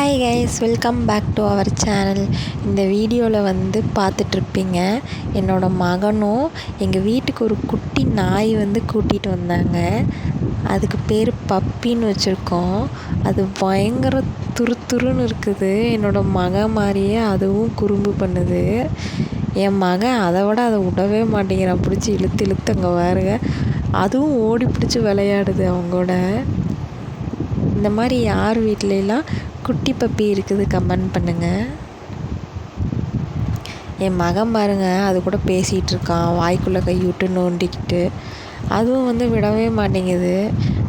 Hi guys welcome back to our channel இந்த வீடியோவில் வந்து பார்த்துட்ருப்பீங்க என்னோடய மகனும் எங்கள் வீட்டுக்கு ஒரு குட்டி நாய் வந்து கூட்டிகிட்டு வந்தாங்க. அதுக்கு பேர் பப்பின்னு வச்சுருக்கோம். அது பயங்கர துரு துருன்னு இருக்குது. என்னோடய மகன் மாதிரியே அதுவும் குறும்பு பண்ணுது. என் மகன் அதை விட அதை விடவே மாட்டேங்கிறான். பிடிச்சி இழுத்து இழுத்து அங்கே பாருங்க அதுவும் ஓடி பிடிச்சி விளையாடுது அவங்களோட இந்த மாதிரி யார் வீட்லலாம் குட்டி பப்பி இருக்குது கமெண்ட் பண்ணுங்கள் என் மகன் பாருங்க அது கூட பேசிகிட்டு இருக்கான் வாய்க்குள்ளே கை விட்டு நோண்டிக்கிட்டு. அதுவும் வந்து விடவே மாட்டேங்குது.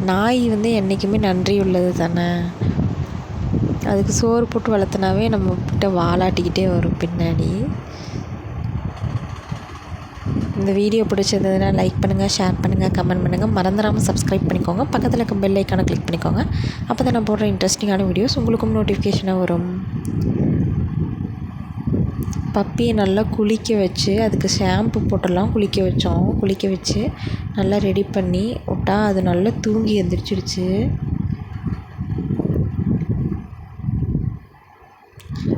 நாய் வந்து என்றைக்குமே நன்றி உள்ளது தானே. அதுக்கு சோறு போட்டு வளர்த்துனாவே நம்ம வாலாட்டிக்கிட்டே வரும் பின்னாடி. இந்த வீடியோ பிடிச்சிருந்ததுன்னா லைக் பண்ணுங்கள் ஷேர் பண்ணுங்கள் கமெண்ட் பண்ணுங்கள் மறந்துடாமல் சப்ஸ்கிரைப் பண்ணிக்கோங்க. பக்கத்தில் இருக்க பெல் ஐக்கானை கிளிக் பண்ணிக்கோங்க. அப்போ தான் நான் போடுற இன்ட்ரெஸ்டிங்கான வீடியோஸ் உங்களுக்கும் நோட்டிஃபிகேஷனாக வரும். பப்பியை நல்லா குளிக்க வச்சு அதுக்கு ஷாம்பு போட்டெல்லாம் குளிக்க வச்சோம். குளிக்க வச்சு நல்லா ரெடி பண்ணி விட்டா அது நல்லா தூங்கி எந்திரிச்சிடுச்சு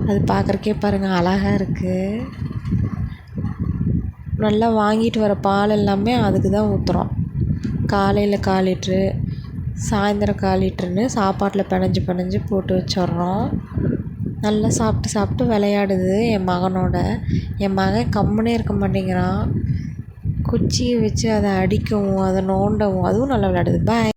அது பார்க்குறக்கே பாருங்கள் அழகாக இருக்குது நல்லா வாங்கிட்டு வர பால் எல்லாமே அதுக்கு தான் ஊற்றுறோம் காலையில் கால் லிட்ரு சாயந்தரம் கால் லிட்ருன்னு சாப்பாட்டில் பினஞ்சி பினஞ்சி போட்டு வச்சிடுறோம். நல்லா சாப்பிட்டு சாப்பிட்டு விளையாடுது என் மகனோட. என் மகன் கம்முனே இருக்க மாட்டேங்கிறான். குச்சியை வச்சு அதை அடிக்கவும் அதை நோண்டவும் அதுவும் நல்லா விளையாடுது. பாய்